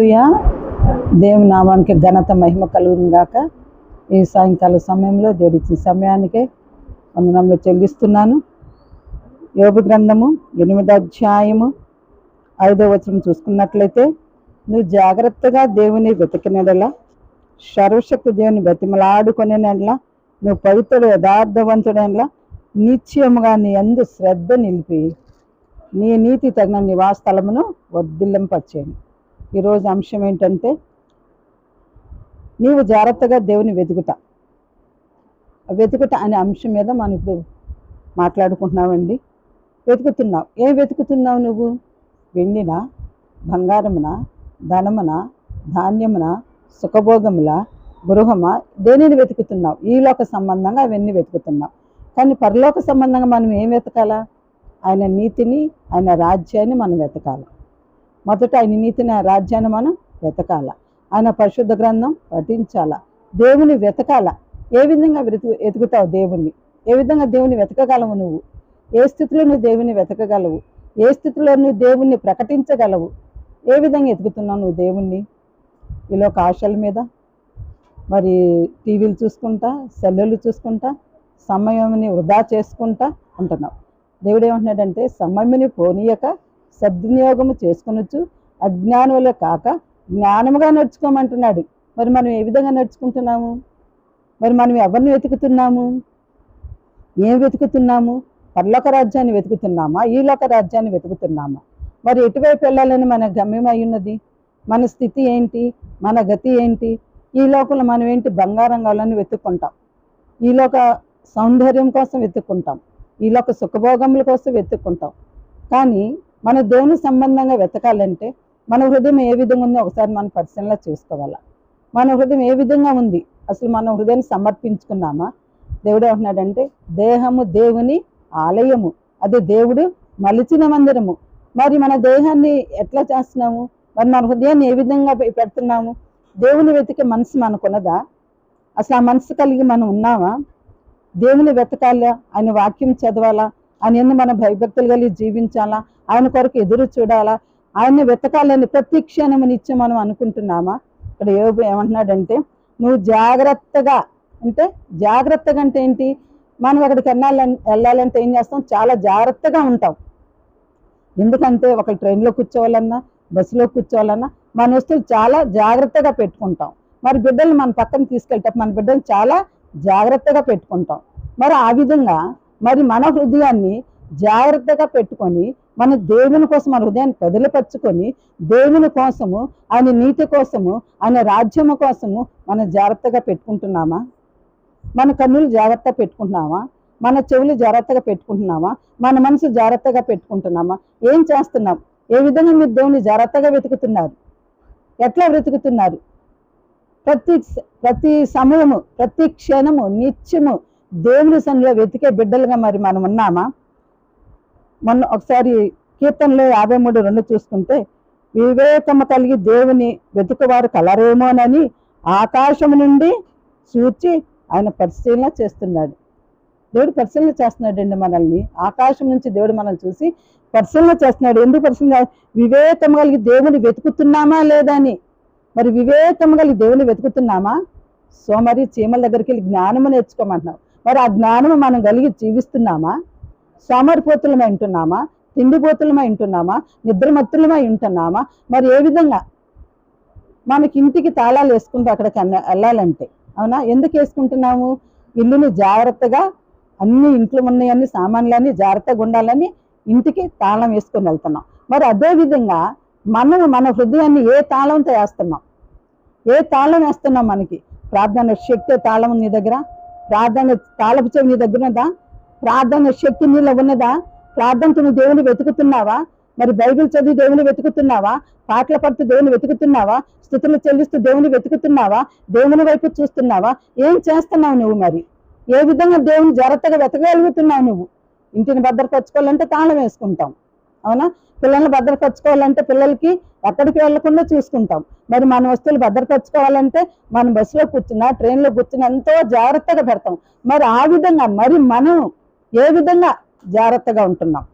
హల్లెలూయా దేవుని నామానికి ఘనత మహిమ కలుగునుగాక ఈ సాయంకాల సమయంలో దేవుడిచ్చిన సమయానికే వందనంలో చెల్లిస్తున్నాను. యోగ గ్రంథము ఎనిమిదో అధ్యాయము ఐదో వచనం చూసుకున్నట్లయితే నువ్వు జాగ్రత్తగా దేవుని వెతికినడలా సర్వశక్తి దేవుని బతిమలాడుకునేనట్లా నువ్వు పవిత్రుడు యథార్థవంతుడైనలా నిశ్చయముగా నీ అందు శ్రద్ధ నిలిపి నీ నీతి తగిన నివాస స్థలమును వర్ధిల్లింపచేయండి. ఈరోజు అంశం ఏంటంటే నీవు జాగ్రత్తగా దేవుని వెతుకుట వెతుకుట అనే అంశం మీద మనం ఇప్పుడు మాట్లాడుకుంటున్నామండి. వెతుకుతున్నావు ఏం వెతుకుతున్నావు నువ్వు? వెండిన బంగారమున ధనమున ధాన్యమున సుఖభోగముల గృహమా? దేనిని వెతుకుతున్నావు ఈలోక సంబంధంగా అవన్నీ వెతుకుతున్నావు కానీ పరలోక సంబంధంగా మనం ఏం వెతకాలా? ఆయన నీతిని ఆయన రాజ్యాన్ని మనం వెతకాలి? మొదట ఆయన నీతిని రాజ్యాన్ని మనం వెతకాల. ఆయన పరిశుద్ధ గ్రంథం పఠించాల. దేవుని వెతకాల. ఏ విధంగా వెతుకు వెతుకుతావు దేవుణ్ణి? ఏ విధంగా దేవుని వెతకగలవు నువ్వు? ఏ స్థితిలో నువ్వు దేవుని వెతకగలవు? ఏ స్థితిలో నువ్వు దేవుణ్ణి ప్రకటించగలవు? ఏ విధంగా వెతుకుతున్నావు నువ్వు దేవుణ్ణి? ఈలోక ఆశల మీద? మరి టీవీలు చూసుకుంటా సెల్లులు చూసుకుంటా సమయంని వృధా చేసుకుంటా ఉంటున్నావు దేవుడు ఏమంటున్నాడంటే సమయముని పోనీయక సద్వినియోగము చేసుకునొచ్చు. అజ్ఞానముల కాక జ్ఞానముగా నడుచుకోమంటున్నాడు. మరి మనం ఏ విధంగా నడుచుకుంటున్నాము? మరి మనం ఎవరిని వెతుకుతున్నాము? ఏం వెతుకుతున్నాము? పర్లోక రాజ్యాన్ని వెతుకుతున్నామా? ఈ లోక రాజ్యాన్ని వెతుకుతున్నామా? మరి ఎటువైపు వెళ్ళాలని మన గమ్యం అయి ఉన్నది మన స్థితి ఏంటి? మన గతి ఏంటి? ఈ లోకంలో మనం ఏంటి బంగారం కావాలని వెతుక్కుంటాం? ఈ లోక సౌందర్యం కోసం వెతుక్కుంటాం. ఈ లోక సుఖభోగముల కోసం వెతుక్కుంటాం. కానీ మన దేవుని సంబంధంగా వెతకాలంటే మన హృదయం ఏ విధంగా ఉందో ఒకసారి మనం పరిశీలన చేసుకోవాలా? మన హృదయం ఏ విధంగా ఉంది? అసలు మన హృదయాన్ని సమర్పించుకున్నామా? దేవుడు ఏమంటున్నాడంటే దేహము దేవుని ఆలయము. అది దేవుడు మలిచిన మందిరము. మరి మన దేహాన్ని ఎట్లా చేస్తున్నాము? మరి మన హృదయాన్ని ఏ విధంగా పెడుతున్నాము? దేవుని వెతికే మనసు మనకున్నదా? అసలు ఆ మనసు కలిగి మనం ఉన్నామా? దేవుని వెతకాలా? ఆయన వాక్యం చదవాలా? ఆయన మనం భయభక్తులు కలిగి జీవించాలా? ఆయన కొరకు ఎదురు చూడాలా? ఆయన్ని వెతకాలని ప్రతి క్షణం నిత్యం మనం అనుకుంటున్నామా? ఇక్కడ యోగు ఏమంటున్నాడంటే నువ్వు జాగ్రత్తగా అంటే జాగ్రత్తగా అంటే ఏంటి? మనం అక్కడికి వెళ్ళాలని వెళ్ళాలంటే ఏం చేస్తాం? చాలా జాగ్రత్తగా ఉంటాం. ఎందుకంటే ఒక ట్రైన్లో కూర్చోవాలన్నా బస్సులో కూర్చోవాలన్నా మన వస్తువులు చాలా జాగ్రత్తగా పెట్టుకుంటాం. మరి బిడ్డలు మన పక్కన తీసుకెళ్ళేటప్పుడు మన బిడ్డలు చాలా జాగ్రత్తగా పెట్టుకుంటాం. మరి ఆ విధంగా మరి మన హృదయాన్ని జాగ్రత్తగా పెట్టుకొని మన దేవుని కోసం మన హృదయాన్ని పెదలపరుచుకొని దేవుని కోసము ఆయన నీతి కోసము ఆయన రాజ్యము కోసము మనం జాగ్రత్తగా పెట్టుకుంటున్నామా? మన కన్నులు జాగ్రత్త పెట్టుకుంటున్నామా? మన చెవులు జాగ్రత్తగా పెట్టుకుంటున్నామా? మన మనసు జాగ్రత్తగా పెట్టుకుంటున్నామా? ఏం చేస్తున్నాం? ఏ విధంగా మీరు దేవుని జాగ్రత్తగా వెతుకుతున్నారు? ఎట్లా వెతుకుతున్నారు? ప్రతి ప్రతి సమయము ప్రతి క్షణము నిత్యము దేవుని సన్నిలో వెతికే బిడ్డలుగా మరి మనం ఉన్నామా? మొన్న ఒకసారి కీర్తనలో యాభై మూడు రెండు చూసుకుంటే వివేకము కలిగి దేవుని వెతుకువారు కలరేమోనని ఆకాశము నుండి చూచి ఆయన పరిశీలన చేస్తున్నాడు. దేవుడు పరిశీలన చేస్తున్నాడండి మనల్ని. ఆకాశం నుంచి దేవుడు మనల్ని చూసి పరిశీలన చేస్తున్నాడు. ఎందుకు పరిశీలన? వివేకం కలిగి దేవుని వెతుకుతున్నామా లేదా అని. మరి వివేకం కలిగి దేవుని వెతుకుతున్నామా? సోమరి చీమల దగ్గరికి వెళ్ళి జ్ఞానము నేర్చుకోమంటున్నావు. మరి ఆ జ్ఞానము మనం కలిగి జీవిస్తున్నామా? సోమరిపోతులమై ఉంటున్నామా? తిండిపోతులమై ఉంటున్నామా? నిద్రమత్తులమై ఉంటున్నామా? మరి ఏ విధంగా మనకి ఇంటికి తాళాలు వేసుకుంటూ అక్కడికి అన్న- వెళ్ళాలంటే అవునా? ఎందుకు వేసుకుంటున్నాము? ఇల్లుని జాగ్రత్తగా అన్ని ఇంట్లో ఉన్నాయన్ని సామాన్లన్నీ జాగ్రత్తగా ఉండాలని ఇంటికి తాళం వేసుకొని వెళ్తున్నాం. మరి అదే విధంగా మనం మన హృదయాన్ని ఏ తాళంతో వేస్తున్నాం? ఏ తాళం వేస్తున్నాం మనకి? ప్రార్థన శక్తి తాళం నీ దగ్గర? ప్రార్థన తాళపు చెవి నీ దగ్గర ఉన్నదా? ప్రార్థన శక్తి నీలో ఉన్నదా? ప్రార్థనతో నువ్వు దేవుని వెతుకుతున్నావా? మరి బైబిల్ చదివి దేవుని వెతుకుతున్నావా? పాటలు పడుతూ దేవుని వెతుకుతున్నావా? స్థుతులు చెల్లిస్తూ దేవుని వెతుకుతున్నావా? దేవుని వైపు చూస్తున్నావా? ఏం చేస్తున్నావు నువ్వు మరి? ఏ విధంగా దేవుని జాగ్రత్తగా వెతకగలుగుతున్నావు నువ్వు? ఇంటిని భద్రపరచుకోవాలంటే తాళం వేసుకుంటాం. అవునా? పిల్లల్ని భద్రపరచుకోవాలంటే పిల్లలకి ఎక్కడికి వెళ్ళకుండా చూసుకుంటాం. మరి మన వస్తువులు భద్రపరచుకోవాలంటే మనం బస్సులో కూర్చున్నా ట్రైన్లో కూర్చున్నా ఎంతో జాగ్రత్తగా పెడతాం. మరి ఆ విధంగా మరి మనం ఏ విధంగా జాగ్రత్తగా ఉంటున్నాం?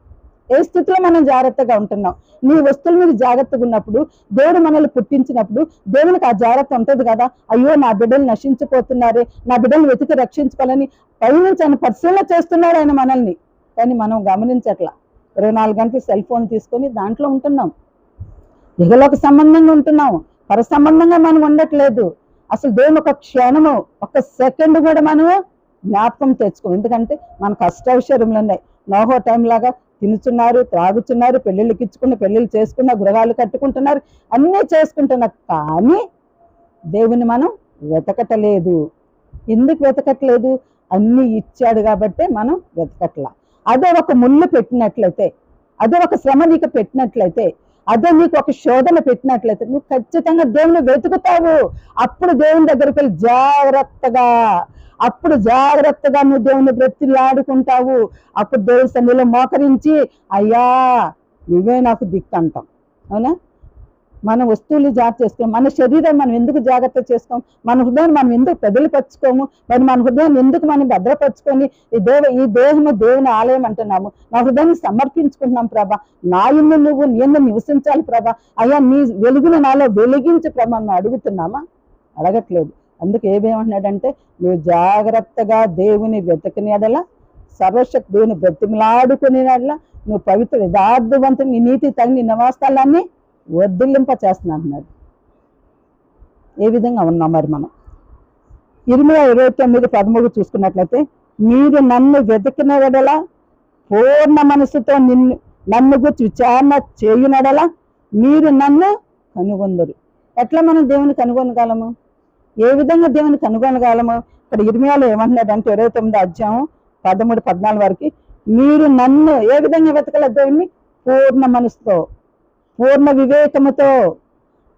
ఏ స్థితిలో మనం జాగ్రత్తగా ఉంటున్నాం? నీ వస్తువుల మీద జాగ్రత్తగా ఉన్నప్పుడు దేవుడు మనల్ని పుట్టించినప్పుడు దేవునికి ఆ జాగ్రత్త ఉంటుంది కదా? అయ్యో నా బిడ్డలు నశించిపోతున్నారే నా బిడ్డలు వెతికి రక్షించుకోవాలని పైనుంచి ఆయన పరిశీలన చేస్తున్నాడు ఆయన మనల్ని. కానీ మనం గమనించట్లా. ఇరవై నాలుగు గంటలు సెల్ ఫోన్ తీసుకొని దాంట్లో ఉంటున్నాం. ఇహలోక సంబంధంగా ఉంటున్నాం. పర సంబంధంగా మనం ఉండట్లేదు. అసలు దేవుని ఒక క్షణము ఒక సెకండ్ కూడా మనము జ్ఞాపకం తెచ్చుకోం. ఎందుకంటే మనకు అష్టౌషర్యములు ఉన్నాయి. నోహో టైం లాగా తినుచున్నారు త్రాగుచున్నారు పెళ్ళిళ్ళకి ఇచ్చుకున్న పెళ్ళిళ్ళు చేసుకున్న గృహాలు కట్టుకుంటున్నారు అన్నీ చేసుకుంటున్నారు. కానీ దేవుని మనం వెతకటలేదు. ఎందుకు వెతకట్లేదు? అన్నీ ఇచ్చాడు కాబట్టి మనం వెతకట్లా. అదే ఒక ముళ్ళు పెట్టినట్లయితే అదే ఒక శ్రమ నీకు పెట్టినట్లయితే అదే నీకు ఒక శోధన పెట్టినట్లయితే నువ్వు ఖచ్చితంగా దేవుని వెతుకుతావు. అప్పుడు దేవుని దగ్గరికి వెళ్ళి జాగ్రత్తగా అప్పుడు జాగ్రత్తగా నువ్వు దేవుని బ్రతిలాడుకుంటావు. అప్పుడు దేవుని సన్నిలో మోకరించి అయ్యా నువ్వే నాకు దిక్కు అంటాం అవునా? మన వస్తువులు జాగ్రత్త చేసుకోము. మన శరీరం మనం ఎందుకు జాగ్రత్త చేసుకోం మన హృదయాన్ని మనం ఎందుకు పెదలిపరచుకోము? మరి మన హృదయాన్ని ఎందుకు మనం భద్రపరచుకొని ఈ దేవ ఈ దేహము దేవుని ఆలయం అంటున్నాము? నా హృదయాన్ని సమర్పించుకుంటున్నాం ప్రభా. నా ఇల్లు నువ్వు నేను నివసించాలి ప్రభా. అయ్యా నీ వెలుగును నాలో వెలిగించి ప్రభా అడుగుతున్నామా? అడగట్లేదు. అందుకే ఏమేమంటున్నాడంటే నువ్వు జాగ్రత్తగా దేవుని వెతకని ఎడల సర్వశక్తి దేవుని బ్రతిమలాడుకుని నువ్వు పవిత్ర యథార్థవంతుని నీ నీతి తగిన నివాసాలన్నీ వర్ధిల్లింప చేస్తున్నా అంటున్నాడు ఏ విధంగా ఉన్నాం మరి మనం? ఇరవై ఇరవై తొమ్మిది పదమూడు చూసుకున్నట్లయితే మీరు నన్ను వెతికిన వెడల పూర్ణ మనసుతో నిన్ను నన్ను గురించి విచారణ చేయునడల మీరు నన్ను కనుగొందరు. ఎట్లా మనం దేవుని కనుగొనగలము? ఏ విధంగా దేవుని కనుగొనగలము? ఇక్కడ ఇర్మియాలో ఏమంటున్నాడంటే ఇరవై తొమ్మిది అధ్యాయం పదమూడు పద్నాలుగు వరకు మీరు నన్ను ఏ విధంగా వెతకల దేవుని పూర్ణ మనసుతో. పూర్ణ వివేకముతో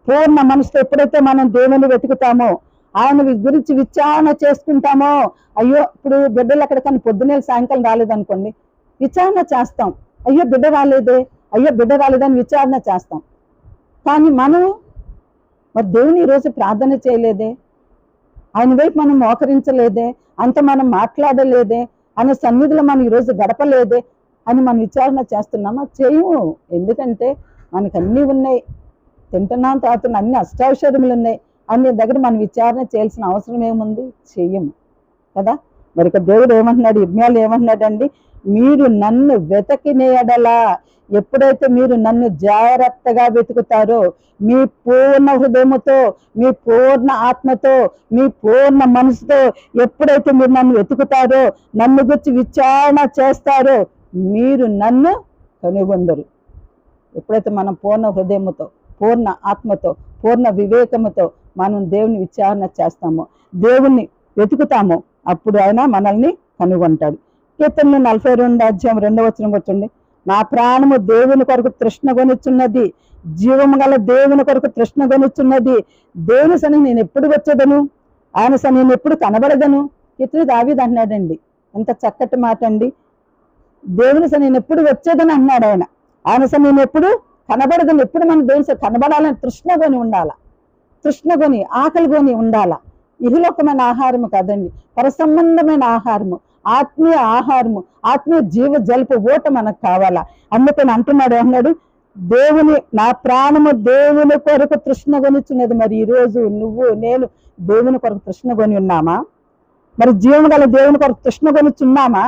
పూర్ణ మనసుతో ఎప్పుడైతే మనం దేవుని వెతుకుతామో ఆయన గురించి విచారణ చేసుకుంటామో అయ్యో ఇప్పుడు బిడ్డలు ఎక్కడికైనా పొద్దునే సాయంకాలం రాలేదనుకోండి విచారణ చేస్తాం. అయ్యో బిడ్డ రాలేదే అయ్యో బిడ్డ రాలేదని విచారణ చేస్తాం. కానీ మనం మరి దేవుని ఈరోజు ప్రార్థన చేయలేదే? ఆయన వైపు మనం మోకరించలేదే? అంత మనం మాట్లాడలేదే? ఆయన సన్నిధిలో మనం ఈరోజు గడపలేదే? అని మనం విచారణ చేస్తున్నామా? చేయము. ఎందుకంటే మనకు అన్నీ ఉన్నాయి. తింటున్నాం తాగుతున్న అన్ని అష్టాక్షరములు ఉన్నాయి. అన్ని దగ్గర మనం విచారణ చేయాల్సిన అవసరం ఏముంది? చెయ్యము కదా? మరి దేవుడు ఏమంటున్నాడు? ఇర్మ్యాలు ఏమంటున్నాడండి? మీరు నన్ను వెతకినేయడలా ఎప్పుడైతే మీరు నన్ను జాగ్రత్తగా వెతుకుతారో మీ పూర్ణ హృదయముతో మీ పూర్ణ ఆత్మతో మీ పూర్ణ మనసుతో ఎప్పుడైతే మీరు నన్ను వెతుకుతారో నన్ను గురించి విచారణ చేస్తారో మీరు నన్ను కనుగొందరు. ఎప్పుడైతే మనం పూర్ణ హృదయముతో పూర్ణ ఆత్మతో పూర్ణ వివేకముతో మనం దేవుని విచారణ చేస్తామో దేవుణ్ణి వెతుకుతామో అప్పుడు ఆయన మనల్ని కనుగొంటాడు. కీర్తనలు నలభై రెండు అధ్యాయం రెండవ వచనం కూర్చోండి నా ప్రాణము దేవుని కొరకు తృష్ణ కొనుచున్నది జీవము గల దేవుని కొరకు తృష్ణ కొనుచున్నది దేవుని సని నేను ఎప్పుడు వచ్చేదను? ఆయన సని నేను ఎప్పుడు కనబడదను? ఇతడు దావిది అన్నాడండి ఎంత చక్కటి మాట అండి. దేవుని సని నేను ఎప్పుడు వచ్చేదని అన్నాడు ఆయన. ఆయన నేను ఎప్పుడు? కనబడదని ఎప్పుడు మనం దేవుని కనబడాలని తృష్ణ కొని ఉండాల? తృష్ణ కొని ఆకలి కొని ఉండాల? ఇహలోకమైన ఆహారము కాదండి. పరసంబంధమైన ఆహారము ఆత్మీయ ఆహారము ఆత్మీయ జీవ జలుపు ఓట మనకు కావాలా? అందుకని అంటున్నాడు అన్నాడు దేవుని నా ప్రాణము దేవుని కొరకు తృష్ణ కొనిచ్చున్నది మరి ఈ రోజు నువ్వు నేను దేవుని కొరకు తృష్ణ కొని ఉన్నామా? మరి జీవం గల దేవుని కొరకు తృష్ణ కొనిచున్నామా?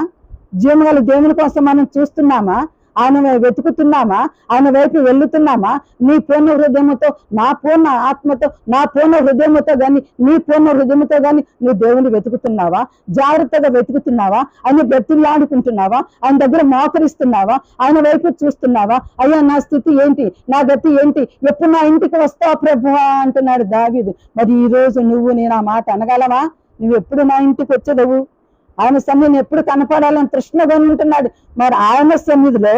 జీవం గల దేవుని కోసం మనం చూస్తున్నామా? ఆయన వెతుకుతున్నామా? ఆయన వైపు వెళ్తున్నామా నీ పూర్ణ హృదయముతో నా పూర్ణ ఆత్మతో నా పూర్ణ హృదయముతో గాని నీ పూర్ణ హృదయముతో గాని నువ్వు దేవుని వెతుకుతున్నావా? జాగ్రత్తగా వెతుకుతున్నావా? ఆయన బ్రతిలాడుకుంటున్నావా ఆయన దగ్గర మోకరిస్తున్నావా? ఆయన వైపు చూస్తున్నావా? అయ్యా నా స్థితి ఏంటి? నా గతి ఏంటి? ఎప్పుడు నా ఇంటికి వస్తావు ప్రభువా అంటున్నాడు దావీదు. మరి ఈ రోజు నువ్వు నేను ఆ మాట అనగలవా? నువ్వు ఎప్పుడు నా ఇంటికి వచ్చేదవు? ఆయన సన్నిధిని ఎప్పుడు కనపడాలని తృష్ణగా ఉంటున్నాడు. మరి ఆయన సన్నిధిలో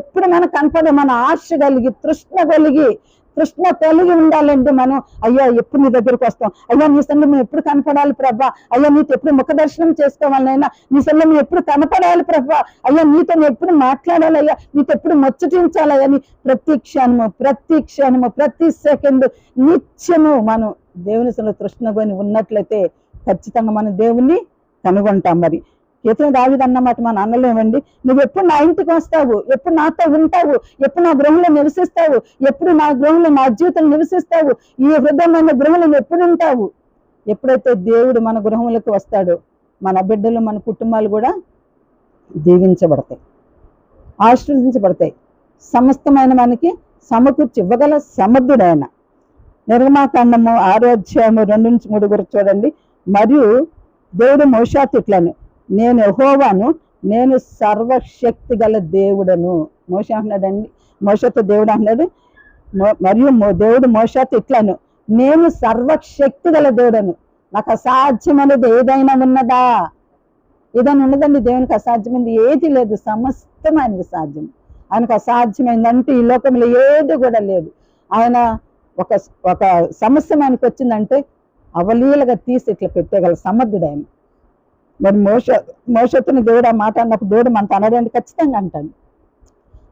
ఎప్పుడు మనం కనపడే మన ఆశ కలిగి తృష్ణ కలిగి కృష్ణ కలిగి ఉండాలండి మనం అయ్యా ఎప్పుడు నీ దగ్గరికి వస్తాం? అయ్యా నీ సన్నిధి మేము ఎప్పుడు కనపడాలి ప్రభా? అయ్యా నీతో ఎప్పుడు ముఖ దర్శనం చేసుకోవాలైనా నీ సన్నిధి మేము ఎప్పుడు కనపడాలి ప్రభా? అయ్యా నీతో ఎప్పుడు మాట్లాడాలి? అయ్యా నీతో ఎప్పుడు ముచ్చటించాలి? అయ్యా నీ ప్రతి క్షణము ప్రతి క్షణము ప్రతి సెకండ్ నిత్యము మనం దేవుని సన్నిధిలో తృష్ణ కొని ఉన్నట్లయితే ఖచ్చితంగా మనం దేవుణ్ణి కనుగొంటాం మరి. కీర్తన దావిది అన్నమాట మా నాన్నలేమండి నువ్వు ఎప్పుడు నా ఇంటికి వస్తావు? ఎప్పుడు నాతో ఉంటావు? ఎప్పుడు నా గృహంలో నివసిస్తావు? ఎప్పుడు నా గృహంలో నా జీవితం నివసిస్తావు? ఈ హృదయమైన గృహంలో ఎప్పుడు ఉంటావు? ఎప్పుడైతే దేవుడు మన గృహంలోకి వస్తాడో మన బిడ్డలు మన కుటుంబాలు కూడా దీవించబడతాయి. ఆశీర్వదించబడతాయి. సమస్తమైన మనకి సమకూర్చి ఇవ్వగల సమర్థుడైన. నిర్మాకాండము ఆరో రెండు నుంచి మూడు గురించి చూడండి. మరియు దేవుడు మోషాత్ ఇట్లను నేను యహోవాను నేను సర్వశక్తి గల దేవుడను. మోష అంటున్నాడండి. మోషతో దేవుడు అంటున్నాడు. మో- మరియు దేవుడు మోషాత్ ఇట్లను నేను సర్వశక్తి గల దేవుడను. నాకు అసాధ్యమైనది ఏదైనా ఉన్నదా? ఏదైనా ఉన్నదండి దేవునికి అసాధ్యమైనది ఏది లేదు. సమస్తం ఆయనకు సాధ్యం. ఆయనకు అసాధ్యమైందంటే ఈ లోకంలో ఏది కూడా లేదు. ఆయన ఒక ఒక సమస్య ఆయనకు వచ్చిందంటే అవలీలగా తీసి ఇట్లా పెట్టేగల సమర్థుడు ఆయన మరి మోస మోసతుని దేవుడు ఆ మాట అన్నప్పుడు దేవుడు మనతో అనడానికి ఖచ్చితంగా అంటాను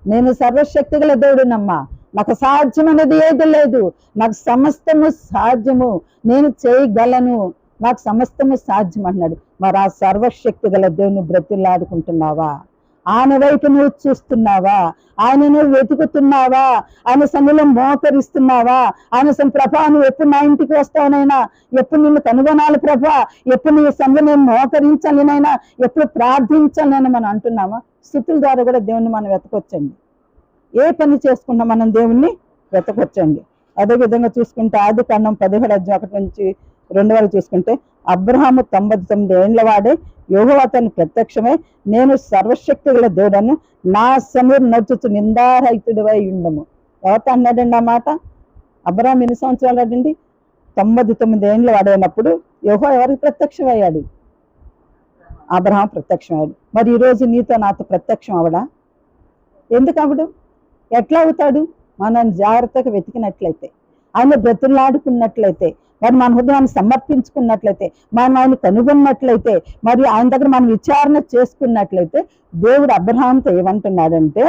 నేను సర్వశక్తి గల దేవుడునమ్మా నాకు సాధ్యం అనేది ఏది లేదు. నాకు సమస్తము సాధ్యము నేను చేయగలను. నాకు సమస్తము సాధ్యం అన్నాడు మరి ఆ సర్వశక్తి గల దేవుని బ్రతిలాడుకుంటున్నావా? ఆయన వైపు నువ్వు చూస్తున్నావా? ఆయన నువ్వు వెతుకుతున్నావా? ఆయన సన్నిలో మోకరిస్తున్నావా? ఆయన సన్ ప్రభా నువ్వు ఎప్పుడు నా ఇంటికి వస్తావునైనా ఎప్పుడు నిన్ను కనుగొనాలి ప్రభా? ఎప్పుడు నీ సన్నిలో నేను మోకరించాలినైనా ఎప్పుడు ప్రార్థించాలి మనం అంటున్నామా? స్థితుల ద్వారా కూడా దేవుణ్ణి మనం వెతకొచ్చండి. ఏ పని చేసుకున్నా మనం దేవుణ్ణి వెతకొచ్చండి. అదే విధంగా చూసుకుంటే ఆది కాండం పదిహేడు అధ్యాయం ఒకటి నుంచి రెండు వరకు చూసుకుంటే అబ్రహాము తొంభై తొమ్మిది ఏండ్ల వాడే యోగవ అతను ప్రత్యక్షమై నేను సర్వశక్తి గల దేవుడను నా సమీర్ నడుచుచు నిందారహితుడివై ఉండము. ఎవరితో అన్నాడండి ఆ మాట. అబ్రామ్ ఎన్ని సంవత్సరాలు ఆడండి తొంభై తొమ్మిది ఏండ్లు వాడైనప్పుడు యోహో ఎవరికి ప్రత్యక్షమయ్యాడు? అబ్రహాం ప్రత్యక్షమయ్యాడు. మరి ఈరోజు నీతో నాతో ప్రత్యక్షం అవడా? ఎందుకు అవడు ఎట్లా అవుతాడు? మనం జాగ్రత్తగా వెతికినట్లయితే. ఆయన బ్రతులాడుకున్నట్లయితే మరి మన హృదయాన్ని సమర్పించుకున్నట్లయితే మనం ఆయన కనుగొన్నట్లయితే మరియు ఆయన దగ్గర మనం విచారణ చేసుకున్నట్లయితే దేవుడు అబ్రహాంతో ఏమంటున్నాడంటే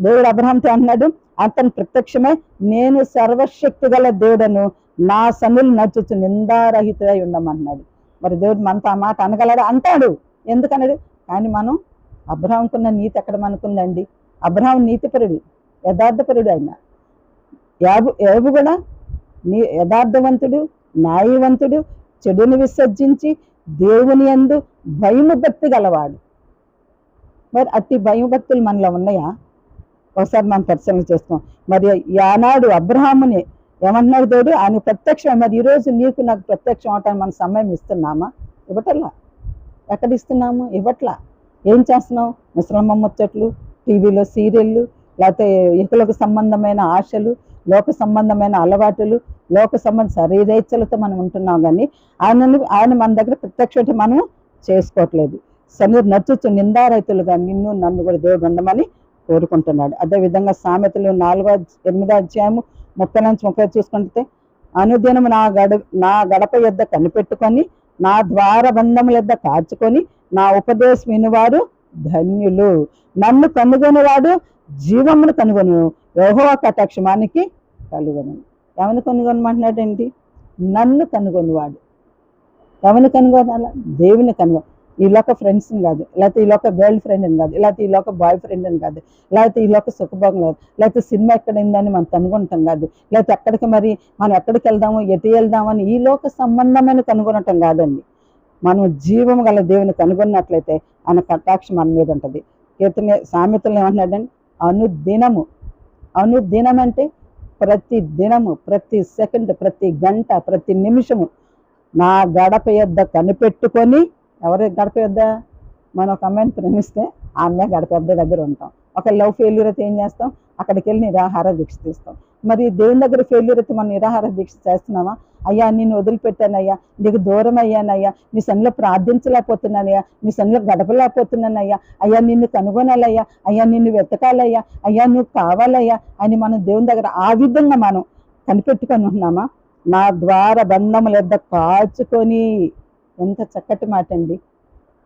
దేవుడు అబ్రహాంతో అంటున్నాడు అతను ప్రత్యక్షమే నేను సర్వశక్తి గల దేవుడను నా సనులు నచ్చుచు నిందారహితుడై ఉండమన్నాడు. మరి దేవుడు మనతో ఆ మాట అనగలడు? అంటాడు. ఎందుకన్నాడు కానీ మనం అబ్రహాంకున్న నీతి ఎక్కడ మనకుందండి? అబ్రహాం నీతిపరుడు యథార్థపరుడు ఆయన. యాబు ఏబు కూడా నీ యథార్థవంతుడు న్యాయవంతుడు చెడుని విసర్జించి దేవుని యందు భయము భక్తి గలవాడు. మరి అట్టి భయంభత్తులు మనలో ఉన్నాయా? ఒకసారి మనం పరిశీలన చేస్తాం మరి ఆనాడు అబ్రహాముని ఏమంటున్నాడు దేవుడు? ఆయన ప్రత్యక్షం మరి ఈరోజు నీకు నాకు ప్రత్యక్షం అవటానికి మన సమయం ఇస్తున్నామా? ఇవ్వటల్లా ఎక్కడ ఇస్తున్నాము? ఇవ్వట్లా? ఏం చేస్తున్నాం ముసలమ్మ ముచ్చట్లు టీవీలో సీరియళ్ళు లేకపోతే ఇహలకు సంబంధమైన ఆశలు లోక సంబంధమైన అలవాటులు లోక సంబంధ శరీరేచ్ఛలతో మనం ఉంటున్నాం కానీ ఆయన ఆయన మన దగ్గర ప్రత్యక్షం మనం చేసుకోవట్లేదు. సన్ని నచ్చుచు నిందారైతులుగా నిన్ను నన్ను కూడా దేవుడు ఉండమని కోరుకుంటున్నాడు. అదేవిధంగా సామెతలు నాలుగో ఎనిమిదో అధ్యాయము ముప్పై నుంచి ముప్పై చూసుకుంటే అనుదినం నా గడ నా గడప యొద్ద కనిపెట్టుకొని నా ద్వార బంధముల యొద్ద కాచుకొని నా ఉపదేశం వినివారు ధన్యులు. నన్ను కనుగొనివాడు జీవమును కనుగొను. యోహో కటాక్షమానికి కలుగను ఎవరిని కనుగొనమంటున్నాడండి నన్ను కనుగొనివాడు. ఎవరిని కనుగొనాలా? దేవుని కనుగొ. ఈలోక ఫ్రెండ్స్ని కాదు లేకపోతే ఈలోక గర్ల్ ఫ్రెండ్ అని కాదు లేకపోతే ఈలోక బాయ్ ఫ్రెండ్ అని కాదు లేకపోతే ఈలోక సుఖభోగం కాదు లేకపోతే సినిమా ఎక్కడైందని మనం కనుగొనటం కాదు లేకపోతే ఎక్కడికి మరి మనం ఎక్కడికి వెళ్దాము ఎటు వెళ్దామని ఈలోక సంబంధమైన కనుగొనటం కాదండి. మనం జీవం గల దేవుని కనుగొన్నట్లయితే ఆయన కటాక్షం మన మీద ఉంటుంది. కీర్తన సామెతలు ఏమంటున్నాడండి అనుదినము. అనుదినం అంటే ప్రతి దినము ప్రతి సెకండ్ ప్రతి గంట ప్రతి నిమిషము నా గడప యొద్ద కనిపెట్టుకొని ఎవరి గడప యొద్ద? మనం ఒక అమ్మాయిని ప్రేమిస్తే ఆ అమ్మాయి గడప యొద్ద దగ్గర ఉంటాం. ఒక లవ్ ఫెయిల్యూర్ అయితే ఏం చేస్తాం? అక్కడికి వెళ్ళి నిరాహార దీక్ష తీస్తాం. మరి దేవుని దగ్గర ఫెయిల్యూర్ అయితే మనం నిరాహార దీక్ష చేస్తున్నామా? అయ్యా నేను వదిలిపెట్టానయ్యా నీకు దూరం అయ్యానయ్యా నీ సన్నిలో ప్రార్థించలేకపోతున్నానయ్యా నీ సన్నిలో గడపలేకపోతున్నానయ్యా అయ్యా నిన్ను కనుగొనాలయ్యా అయ్యా నిన్ను వెతకాలయ్యా అయ్యా నువ్వు కావాలయ్యా అని మనం దేవుని దగ్గర ఆ విధంగా మనం కనిపెట్టుకొని ఉన్నామా? నా ద్వార బంధముల యొద్ద కాచుకొని ఎంత చక్కటి మాట అండి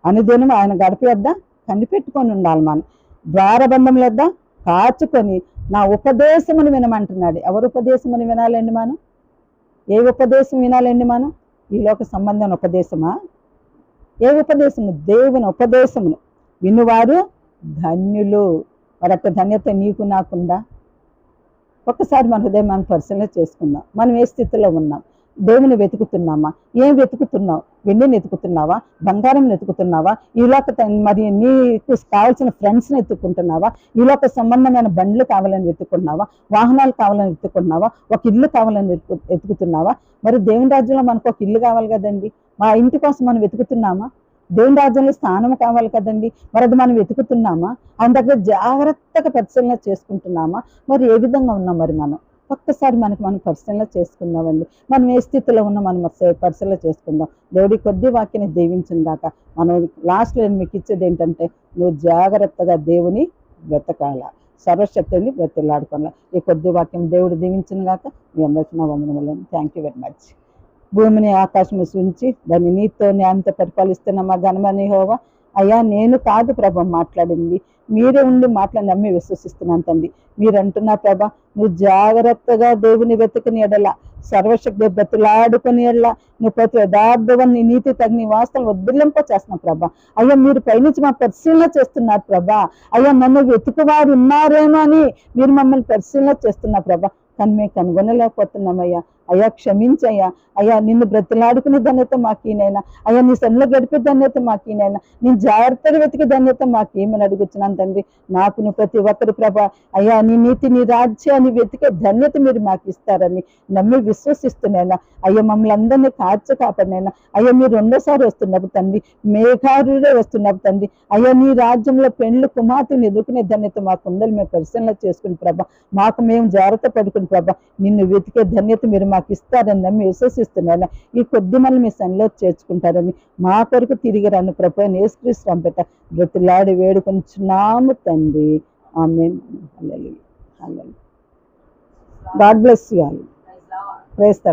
అనుదినం ఆయన గడప యొద్ద కనిపెట్టుకొని ఉండాలి మనం. ద్వారబంధం యొద్ద కాచుకొని నా ఉపదేశమును వినమంటున్నాడు. ఎవరు ఉపదేశమును వినాలండి మనం? ఏ ఉపదేశం వినాలండి మనం? ఈ లోక సంబంధం ఉపదేశమా? ఏ ఉపదేశము? దేవుని ఉపదేశమును. వినువారు ధన్యులు. మరి ధన్యత నీకు నాకుందా? ఒక్కసారి మన హృదయం మనం పరిశీలన చేసుకుందాం. మనం ఏ స్థితిలో ఉన్నాం? దేవుని వెతుకుతున్నామా? ఏం వెతుకుతున్నావు? వెండిని వెతుకుతున్నావా బంగారం వెతుకుతున్నావా? ఈలోక మరి నీకు కావాల్సిన ఫ్రెండ్స్ని వెతుక్కుంటున్నావా? ఈలోక సంబంధమైన బండ్లు కావాలని వెతుకున్నావా వాహనాలు కావాలని ఎత్తుకున్నావా ఒక ఇల్లు కావాలని వెతుకు వెతుకుతున్నావా? మరి దేవుని రాజ్యంలో మనకు ఒక ఇల్లు కావాలి కదండి. మా ఇంటి కోసం మనం వెతుకుతున్నామా? దేవుని రాజ్యంలో స్థానం కావాలి కదండి. మరి అది మనం వెతుకుతున్నామా? ఆయన దగ్గర జాగ్రత్తగా పరిశీలన చేసుకుంటున్నామా? మరి ఏ విధంగా ఉన్నాం మరి మనం? ఒక్కసారి మనకి మనం పరిశీలన చేసుకుందామండి. మనం ఏ స్థితిలో ఉన్నా మనం ఒకసారి పరిశీలన చేసుకుందాం. దేవుడి కొద్ది వాక్యాన్ని దీవించిన గాక. మనం లాస్ట్లో నేను మీకు ఇచ్చేది ఏంటంటే నువ్వు జాగ్రత్తగా దేవుని వెతకాల. సర్వశక్తిని వెతలాడుకోవాలి. ఈ కొద్ది వాక్యం దేవుడు దీవించిన గాక. మీ అందరికీ నా వందనములు. థ్యాంక్ యూ వెరీ మచ్ భూమిని ఆకాశం ఉంచి దాన్ని నీతో న్యాయంతో పరిపాలిస్తున్న మా ఘనమని హోవా అయ్యా నేను కాదు ప్రభ మాట్లాడింది. మీరే ఉండి మాట్లాడి నమ్మి విశ్వసిస్తున్నాను తండ్రి. మీరు అంటున్నా ప్రభ నువ్వు జాగ్రత్తగా దేవుని వెతుకుని ఎడల సర్వశక్తి బతులాడుకుని ఎడల నువ్వు ప్రతి యథార్థవన్ని నీతి తగిన వాస్తవం వదిలింప చేస్తున్నావు ప్రభా. అయ్యా మీరు పైనుంచి మా పరిశీలన చేస్తున్నారు ప్రభా. అయ్యా నన్ను వెతుకువారు ఉన్నారేమో అని మీరు మమ్మల్ని పరిశీలన చేస్తున్నారు ప్రభా. కానీ మేము కనుగొనలేకపోతున్నామయ్యా. అయ్యా క్షమించయ్యా. అయ్యా నిన్ను బ్రతిలాడుకునే ధన్యత మాకీనైనా. అయ్యా నీ సన్నిలో గడిపే ధన్యత మాకీనైనా. నేను జాగ్రత్తగా వెతికే ధన్యత మాకేమని అడుగుతున్నాను తండ్రి? నాకు నువ్వు ప్రతి ఒక్కరు ప్రభ అయ్యా నీ నీతి నీ రాజ్యాన్ని వెతికే ధన్యత మీరు మాకు ఇస్తారని నమ్మి విశ్వసిస్తున్నాయినా అయ్యా మమ్మల్ని అందరినీ కాచ కాపాడినైనా. అయ్యా మీరు రెండోసారి వస్తున్నప్పుడు తండ్రి మేఘారుడే వస్తున్నప్పుడు తండ్రి అయ్యా నీ రాజ్యంలో పెండ్లు కుమార్తెను ఎదుర్కొనే ధన్యత మాకు ఉందని మేము పరిశీలన చేసుకుని ప్రభ మాకు మేము జాగ్రత్త పడుకుని ప్రభ నిన్ను వెతికే ధన్యత మీరు మాకు ఇస్తారని నమ్మి విశ్వసిస్తున్నాను ఈ కొద్ది మళ్ళీ మీ సన్నిలో చేర్చుకుంటారని మా కొరకు తిరిగి రాను ప్రభు నేస్క్రీస్తు రంపెట బ్రతిలాడి వేడుకొంచున్నాము తండ్రి. ఆమె God bless you all. Praise the